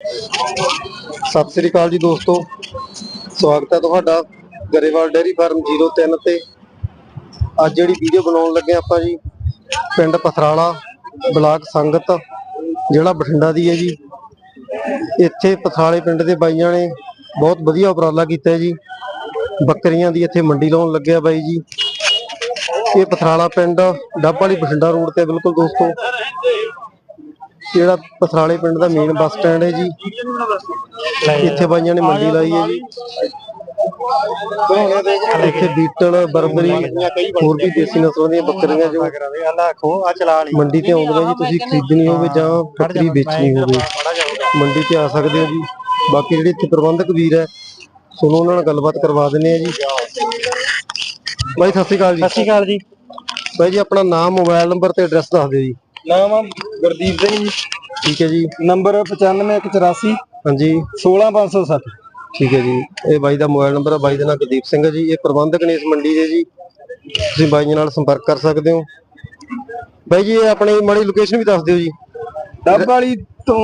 ਸਤਿ ਸ੍ਰੀ ਅਕਾਲ ਜੀ ਦੋਸਤੋ। ਸਵਾਗਤ ਹੈ ਤੁਹਾਡਾ ਗਰੇਵਾਲ ਡੇਅਰੀ ਫਾਰਮ 03 ਤੇ। ਅੱਜ ਜਿਹੜੀ ਵੀਡੀਓ ਬਣਾਉਣ ਲੱਗੇ ਆਪਾਂ ਜੀ, ਪਿੰਡ ਪਥਰਾਲਾ, ਬਲਾਕ ਸੰਗਤ ਜਿਹੜਾ ਬਠਿੰਡਾ ਦੀ ਹੈ ਜੀ। ਇੱਥੇ ਪਥਰਾਲੇ ਪਿੰਡ ਦੇ ਬਾਈਆਂ ਨੇ ਬਹੁਤ ਵਧੀਆ ਉਪਰਾਲਾ ਕੀਤਾ ਜੀ। ਬੱਕਰੀਆਂ ਦੀ ਇੱਥੇ ਮੰਡੀ ਲਾਉਣ ਲੱਗਿਆ ਬਾਈ ਜੀ। ਇਹ ਪਥਰਾਲਾ ਪਿੰਡ ਡੱਬ ਵਾਲੀ ਬਠਿੰਡਾ ਰੋਡ ਤੇ ਬਿਲਕੁਲ ਦੋਸਤੋ। ਜਿਹੜਾ ਪਥਰਾਲੇ ਪਿੰਡ ਦਾ ਮੇਨ ਬੱਸ ਸਟੈਂਡ ਹੈ ਜੀ। ਇੱਥੇ ਬਾਈਆਂ ਨੇ ਮੰਡੀ ਲਾਈ ਹੈ ਜੀ। ਇੱਥੇ ਬੀਟਲ ਬਰਬਰੀ ਹੋਰ ਵੀ ਦੇਸੀ ਨਸਲਾਂ ਦੀਆਂ ਬੱਕਰੀਆਂ ਜੋ ਮੰਡੀ ਤੇ ਆਉਂਦੀਆਂ ਜੀ ਤੁਸੀਂ ਖਰੀਦਣੀ ਹੋਵੇ ਜਾਂ ਬੱਕਰੀ ਵੇਚਣੀ ਹੋਵੇ ਮੰਡੀ ਤੇ ਆ ਸਕਦੇ ਹੋ ਜੀ। ਬਾਕੀ ਜਿਹੜੇ ਇੱਥੇ ਪ੍ਰਬੰਧਕ ਵੀਰ ਹੈ ਸੁਣੋ ਉਹਨਾਂ ਨਾਲ ਗੱਲਬਾਤ ਕਰਵਾ ਦਿੰਦੇ ਆ ਜੀ। ਬਾਈ ਸਤਿ ਸ਼੍ਰੀ ਅਕਾਲ ਜੀ। ਸਤਿ ਸ਼੍ਰੀ ਅਕਾਲ ਜੀ। ਬਾਈ ਜੀ ਆਪਣਾ ਨਾਮ ਮੋਬਾਈਲ ਨੰਬਰ ਤੇ ਐਡਰੈਸ ਦੱਸ ਦਿਓ ਜੀ। ਨਾਮ ਆ ਗੁਰਦੀਪ ਸਿੰਘ ਜੀ। ਠੀਕ ਹੈ ਜੀ। ਨੰਬਰ 95184 ਹਾਂਜੀ। 16560 ਠੀਕ ਹੈ ਜੀ। ਇਹ ਬਾਈ ਦਾ ਮੋਬਾਈਲ ਨੰਬਰ ਹੈ ਬਾਈ ਦਾ ਨਾਮ ਗੁਰਦੀਪ ਸਿੰਘ ਹੈ ਜੀ। ਇਹ ਪ੍ਰਬੰਧਕ ਨੇ ਇਸ ਮੰਡੀ ਦੇ ਜੀ। ਤੁਸੀਂ ਬਾਈ ਨਾਲ ਸੰਪਰਕ ਕਰ ਸਕਦੇ ਹੋ। ਬਾਈ ਜੀ ਇਹ ਆਪਣੀ ਮਾੜੀ ਲੋਕੇਸ਼ਨ ਵੀ ਦੱਸ ਦਿਓ ਜੀ। ਡੱਬ ਵਾਲੀ ਤੋਂ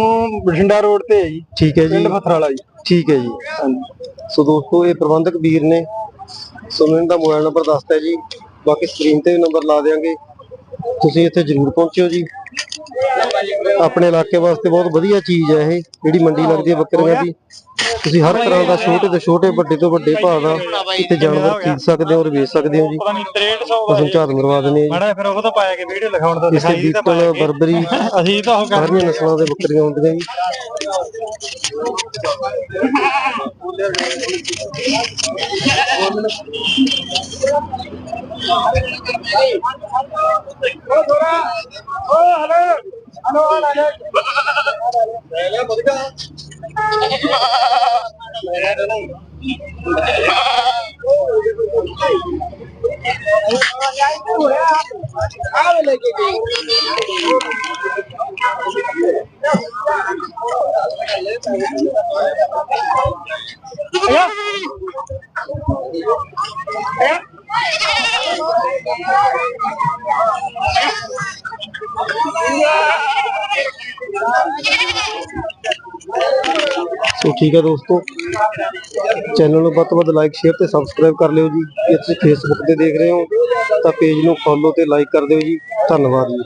ਬਠਿੰਡਾ ਰੋਡ ਤੇ ਹੈ ਜੀ। ਠੀਕ ਹੈ ਜੀ। ਪਿੰਡ ਪਥਰਾਲਾ ਜੀ। ਠੀਕ ਹੈ ਜੀ। ਸੋ ਦੋਸਤੋ ਇਹ ਪ੍ਰਬੰਧਕ ਵੀਰ ਨੇ। ਸੋ ਮੈਂ ਇਹਦਾ ਮੋਬਾਈਲ ਨੰਬਰ ਦੱਸਤਾ ਜੀ। ਬਾਕੀ ਸਕਰੀਨ ਤੇ ਨੰਬਰ ਲਾ ਦੇਵਾਂਗੇ ਤੁਸੀਂ ਇੱਥੇ ਜ਼ਰੂਰ ਪਹੁੰਚਿਓ ਜੀ। ਆਪਣੇ ਇਲਾਕੇ ਵਾਸਤੇ ਬਹੁਤ ਵਧੀਆ ਚੀਜ਼ ਹੈ ਇਹ ਜਿਹੜੀ ਮੰਡੀ ਲੱਗਦੀ ਹੈ ਬੱਕਰੀਆਂ ਦੀ। ਤੁਸੀਂ ਹਰ ਤਰ੍ਹਾਂ ਦਾ ਛੋਟੇ ਤੋਂ ਛੋਟੇ ਵੱਡੇ ਤੋਂ ਵੱਡੇ ਭਾਅ ਦਾ ਇੱਥੇ ਜਾਨਵਰ ਖਰੀਦ ਸਕਦੇ ਹੋ ਔਰ ਵੇਚ ਸਕਦੇ ਹੋ ਜੀ। ਪਤਾ ਨਹੀਂ 6300 ਅਸੀਂ ਝਾਤ ਮਰਵਾ ਦਿੰਦੇ ਹਾਂ ਮਾੜਾ ਫਿਰ ਉਹ ਤਾਂ ਪਾਇਆ ਕਿ ਵੀਡੀਓ ਲਿਖਾਉਣ ਦਾ ਦਿਖਾਈ ਤਾਂ ਬੀਟਲ ਬਰਬਰੀ ਅਸੀਂ ਤਾਂ ਉਹ ਕਰ ਸਾਰੀਆਂ ਨਸਲਾਂ ਦੇ ਬੱਕਰੀਆਂ ਹੁੰਦੀਆਂ ਜੀ। Ayo. ਸੋ ਠੀਕ ਹੈ ਦੋਸਤੋ ਚੈਨਲ ਨੂੰ ਵੱਧ ਤੋਂ ਵੱਧ ਲਾਈਕ ਸ਼ੇਅਰ ਤੇ ਸਬਸਕ੍ਰਾਈਬ ਕਰ ਲਿਓ ਜੀ। ਜੇ ਤੁਸੀਂ ਫੇਸਬੁੱਕ ਤੇ ਦੇਖ ਰਹੇ ਹੋ, ਤਾਂ ਪੇਜ ਨੂੰ ਫੋਲੋ ਤੇ ਲਾਈਕ ਕਰ ਦਿਓ ਜੀ। ਧੰਨਵਾਦ ਜੀ।